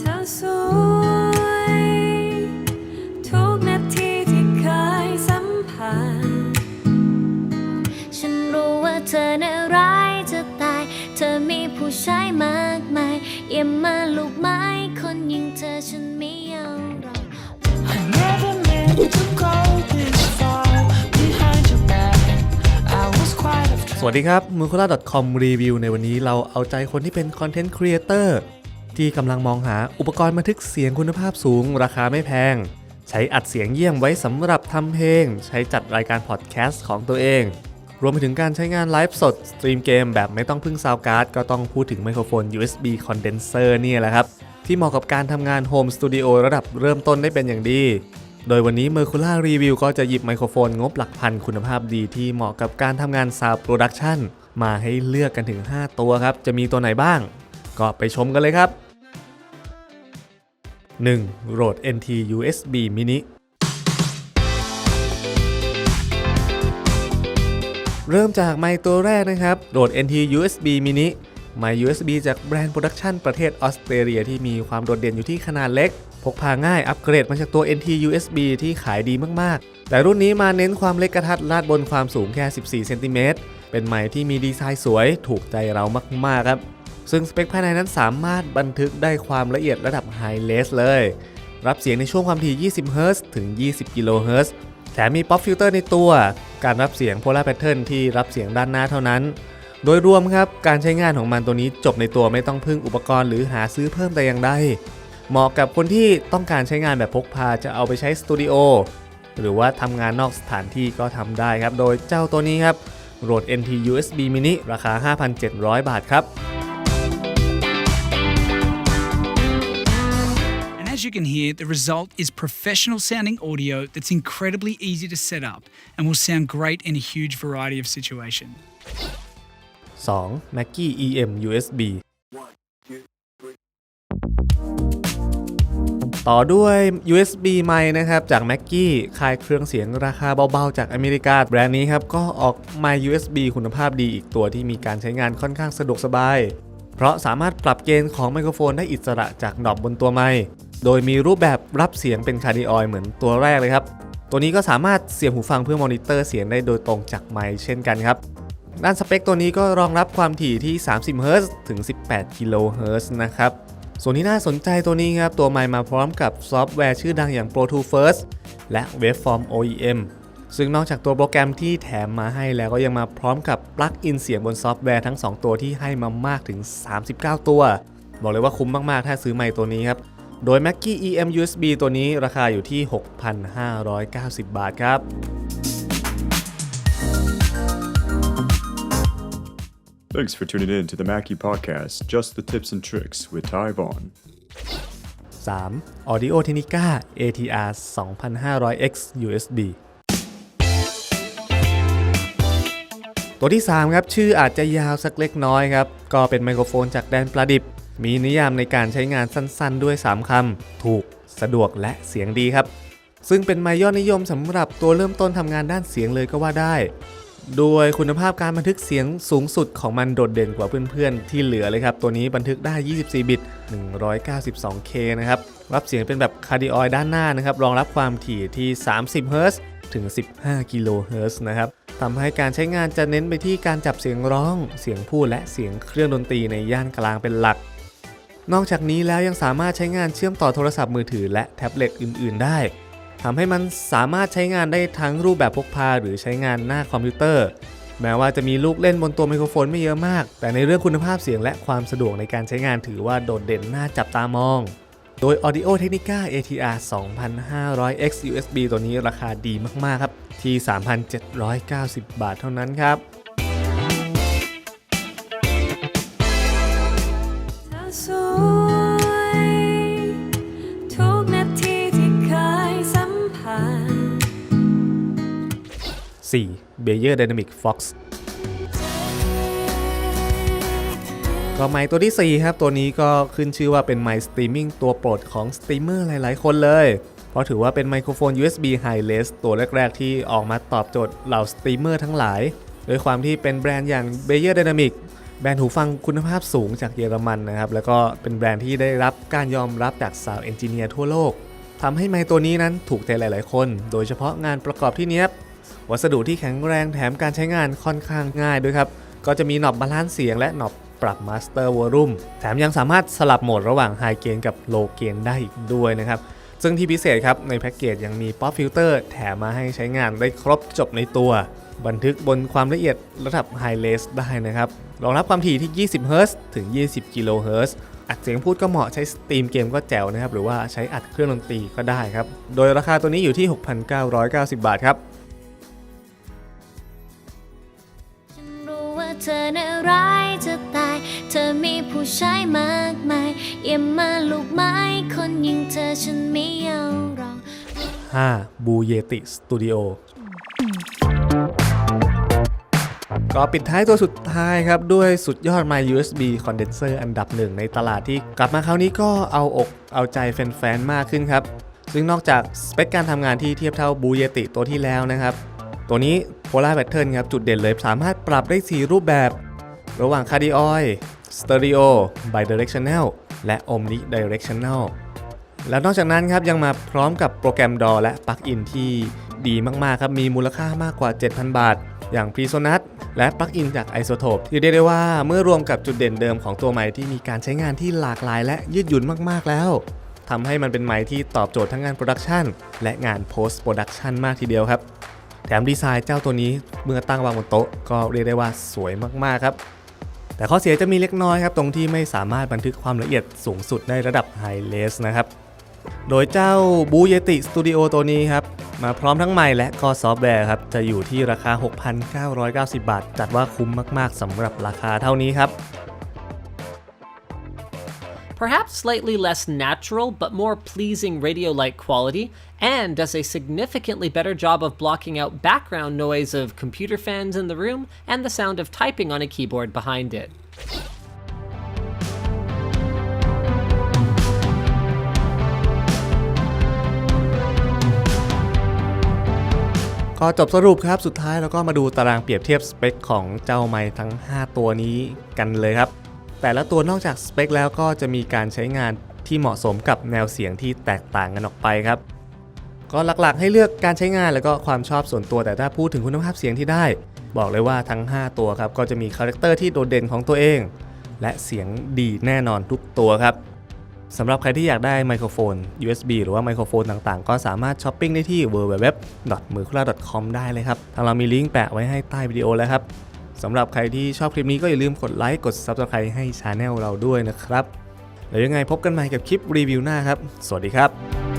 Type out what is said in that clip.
เธอสวยทุกนาทีที่เคยสัมผัส ฉันรู้ว่าเธอน่าร้ายจะตาย เธอมีผู้ชายมากมายอย่ามาลูกไม้คนอย่างเธอฉันไม่เอาหรอ I never meant to go this far behind your back. I was quite a สวัสดีครับ m u k u l a c o m รีวิวในวันนี้เราเอาใจคนที่เป็นคอนเทนต์ครีเอเตอร์ ที่กำลังมองหาอุปกรณ์บันทึกเสียงคุณภาพสูง ราคาไม่แพง ใช้อัดเสียงเยี่ยมไว้สำหรับทำเพลง ใช้จัดรายการพอดแคสต์ของตัวเอง รวมไปถึงการใช้งานไลฟ์สด สตรีมเกมแบบไม่ต้องพึ่งซาวการ์ดก็ต้องพูดถึงไมโครโฟน USB condenser นี่แหละครับ ที่เหมาะกับการทำงานโฮมสตูดิโอระดับเริ่มต้นได้เป็นอย่างดี โดยวันนี้ Mercula Review ก็จะหยิบไมโครโฟนงบหลักพันคุณภาพดีที่เหมาะกับการทำงาน Sound Production มาให้เลือกกันถึง 5 ตัวครับ จะมีตัวไหนบ้าง ก็ไปชมกันเลยครับ 1. Rode NT USB Mini เริ่มจากไมค์ตัวแรกนะครับ Rode NT USB Mini ไมค์ USB จากแบรนด์โปรดักชันประเทศออสเตรเลียที่มีความโดดเด่นอยู่ที่ขนาดเล็ก พกพาง่ายอัปเกรดมาจากตัว NT USB ที่ขายดีมาก ๆ แต่รุ่นนี้มาเน้นความเล็กกระทัดรัดบนความสูงแค่ 14 เซนติเมตร เป็นไมค์ที่มีดีไซน์สวยถูกใจเรามาก ๆ ครับ ซึ่งสเปคภายในนั้นสามารถบันทึกได้ความละเอียดระดับไฮเลสเลย รับเสียงในช่วงความถี่20เฮิรตถึง 20 กิโลเฮิรตซ์แถมมีป๊อปฟิลเตอร์ในตัว การรับเสียงโพลาร์แพทเทิร์นที่รับเสียงด้านหน้าเท่านั้น โดยรวมครับ การใช้งานของมันตัวนี้จบในตัวไม่ต้องพึ่งอุปกรณ์หรือหาซื้อเพิ่มแต่อย่างใด เหมาะกับคนที่ต้องการใช้งานแบบพกพาจะเอาไปใช้สตูดิโอหรือว่าทำงานนอกสถานที่ก็ทำได้ครับ โดยเจ้าตัวนี้ครับ Rode NT USB Mini ราคา 5,700 บาทครับ as you can hear, the result is professional sounding audio that's incredibly easy to set up and will sound great in a huge variety of situations. 2. Mackie EM USB ต่อด้วย USB ไมค์นะครับ จาก Mackie ค่ายเครื่องเสียงราคาเบาๆ จากอเมริกา แบรนด์นี้ครับ ก็ออกไมค์ USB คุณภาพดีอีกตัวที่มีการใช้งานค่อนข้างสะดวกสบาย เพราะสามารถปรับเกณฑ์ของไมโครโฟนได้อิสระจากดอกบนตัวไมค์ โดยมีรูปแบบรับเสียงเป็นคาร์ดิออยเหมือนตัวแรกเลยครับ ตัวนี้ก็สามารถเสียบหูฟังเพื่อมอนิเตอร์เสียงได้โดยตรงจากไมค์เช่นกันครับ ด้านสเปคตัวนี้ก็รองรับความถี่ที่ 30เฮิรตซ์ถึง 18กิโลเฮิรตซ์นะครับ ส่วนที่น่าสนใจตัวนี้ครับ ตัวไมค์มาพร้อมกับซอฟต์แวร์ชื่อดังอย่าง Pro Tools First และ Waveform OEM ซึ่งนอกจากตัวโปรแกรมที่แถมมาให้แล้วก็ยังมาพร้อมกับปลั๊กอินเสียงบนซอฟต์แวร์ทั้ง 2 ตัวที่ให้มามากถึง 39 ตัว บอกเลยว่าคุ้มมากๆ ถ้าซื้อไมค์ตัวนี้ครับ โดย Mackie EM USB ตัวนี้ราคาอยู่ที่ 6,590 บาทครับ Thanks for tuning in to the Mackie Podcast, Just the Tips and Tricks with Ty Vaughn. 3. Audio Technica ATR 2500X USB ตัวที่ 3 ครับ ชื่ออาจจะยาวสักเล็กน้อยครับ ก็เป็นไมโครโฟนจากแดนประดิบ มีนิยามในการใช้งานสั้นๆ ด้วย 3 คำ ถูก สะดวกและเสียงดีครับ ซึ่งเป็นไมค์ยอดนิยมสำหรับตัวเริ่มต้นทำงานด้านเสียงเลยก็ว่าได้ โดยคุณภาพการบันทึกเสียงสูงสุดของมันโดดเด่นกว่าเพื่อนๆ ที่เหลือเลยครับ ตัวนี้บันทึกได้ 24 บิต 192K นะครับ รับเสียงเป็นแบบคาร์ดิออยด้านหน้านะครับ รองรับความถี่ที่ 30เฮิรตซ์ถึง 15 กิโลเฮิรตซ์นะครับทำให้การใช้งานจะเน้นไปที่การจับเสียงร้อง เสียงพูดและเสียงเครื่องดนตรีในย่านกลางเป็นหลัก นอกจากนี้แล้วยังสามารถใช้งานเชื่อมต่อโทรศัพท์มือถือและแท็บเล็ตอื่น ๆ ได้ทำให้มันสามารถใช้งานได้ทั้งรูปแบบพกพาหรือใช้งานหน้าคอมพิวเตอร์ แม้ว่าจะมีลูกเล่นบนตัวไมโครโฟนไม่เยอะมาก แต่ในเรื่องคุณภาพเสียงและความสะดวกในการใช้งานถือว่าโดดเด่นน่าจับตามอง โดย Audio Technica ATR 2500X USB ตัวนี้ราคาดีมาก ๆ ครับ ที่ 3,790 บาทเท่านั้นครับ 4. Bayer Dynamic Fox ก็ไมค์ตัวที่ 4 ครับ ตัวนี้ก็ขึ้นชื่อว่าเป็นไมค์สตรีมมิ่งตัวโปรดของสตรีมเมอร์หลาย ๆ คนเลย เพราะถือว่าเป็นไมโครโฟน USB Hi-Res ตัวแรก ๆ ที่ออกมาตอบโจทย์เหล่าสตรีมเมอร์ทั้งหลาย โดยความที่เป็นแบรนด์อย่าง Bayer Dynamic แบรนด์หูฟังคุณภาพสูงจากเยอรมันนะครับ แล้วก็เป็นแบรนด์ที่ได้รับการยอมรับจากสาวเอนจิเนียร์ทั่วโลกทำให้ไมค์ตัวนี้นั้นถูกใจหลาย ๆ คน โดยเฉพาะงานประกอบที่เนี้ยบ วัสดุที่แข็งแรงแถมการใช้งานค่อนข้างง่ายด้วยครับ ก็จะมีหนอบบาลานซ์เสียงและหนอบปรับมาสเตอร์วอลุ่มแถมยังสามารถสลับโหมดระหว่างไฮเกนกับโลเกนได้อีกด้วยนะครับ ซึ่งที่พิเศษครับ ในแพ็กเกจยังมีป๊อปฟิลเตอร์แถมมาให้ใช้งานได้ครบจบในตัว บันทึกบนความละเอียดระดับไฮเลสได้นะครับรองรับความถี่ที่ 20 Hz ถึง 20 กิโลเฮิรตซ์อัดเสียงพูดก็เหมาะใช้สตรีมเกมก็แจ๋วนะครับ หรือว่าใช้อัดเครื่องดนตรีก็ได้ครับ โดยราคาตัวนี้อยู่ที่ 6,990 บาทครับ เธอน่ะร้ายจะตาย เธอมีผู้ชายมากมายอย่ามาลูกไม้คนย่งเธอฉันไม่เอาหรอก 5. บูเยติสตูดิโอก็ปิดท้ายตัวสุดท้ายครับ ด้วยสุดยอด My USB Condenser อันดับหนึ่งในตลาดที่กลับมาคราวนี้ก็เอาอกเอาใจแฟนๆ มากขึ้นครับ ซึ่งนอกจากสเปคการทำงานที่เทียบเท่าบูเยติตัวที่แล้วนะครับ ตัวนี้ Polar Pattern ครับจุดเด่นเลยสามารถปรับได้ 4 รูปแบบ ระหว่าง Cardioid Stereo Bidirectional และ Omnidirectional แล้วนอกจากนั้นครับยังมาพร้อมกับโปรแกรม DAW และปลั๊กอินที่ดีมากๆครับมีมูลค่ามากกว่า 7,000 บาท อย่าง PreSonus และปลั๊กอินจาก Isotope ที่เรียกได้ว่าเมื่อรวมกับจุดเด่นเดิมของตัวไมค์ที่มีการใช้งานที่หลากหลายและยืดหยุ่นมากๆแล้วทำให้มันเป็นไมค์ที่ตอบโจทย์ทั้งงานโปรดักชันและงาน Post Production มากทีเดียวครับ ถมดีไซน์เจ้าตัวนี้เมื่อตั้งวางบนโต๊ะก็เรียกได้ว่าสวยมากๆครับ แต่ข้อเสียจะมีเล็กน้อยครับตรงที่ไม่สามารถบันทึกความละเอียดสูงสุดได้ระดับ High Res นะครับ โดยเจ้าบูเยติสตูดิโอตัวนี้ครับมาพร้อมทั้งไมค์และก็ซอฟต์แวร์ครับจะอยู่ที่ราคา 6,990 บาท จัดว่าคุ้มมากๆสำหรับราคาเท่านี้ครับ perhaps slightly less natural but more pleasing radio like quality, and does a significantly better job of blocking out background noise of computer fans in the room and the sound of typing on a keyboard behind it. ก็จบสรุปครับ สุดท้ายเราก็มาดูตารางเปรียบเทียบสเปคของเจ้าไมค์ทั้ง 5 ตัวนี้กันเลยครับ แต่ละตัวนอกจากสเปคแล้วก็จะมีการใช้งานที่เหมาะสมกับแนวเสียงที่แตกต่างกันออกไปครับ ก็หลักๆให้เลือกการใช้งานแล้วก็ความชอบส่วนตัวแต่ถ้าพูดถึงคุณภาพเสียงที่ได้ บอกเลยว่าทั้ง 5 ตัวครับก็จะมีคาแรคเตอร์ที่โดดเด่นของตัวเอง และเสียงดีแน่นอนทุกตัวครับสำหรับใครที่อยากได้ไมโครโฟน USB หรือว่าไมโครโฟนต่างๆ ก็สามารถช้อปปิ้งได้ที่ www. มือคุได้เลยครับ ทางเรามีลิงก์แปะไว้ให้ใต้วิดีโอแล้วครับ สำหรับใครที่ชอบคลิปนี้ก็อย่าลืมกดไลค์กด Subscribe ให้ช anel เราด้วยนะครับ แล้วยังไงพบกันใหม่กับคลิปรีวิวหน้าครับ สวัสดีครับ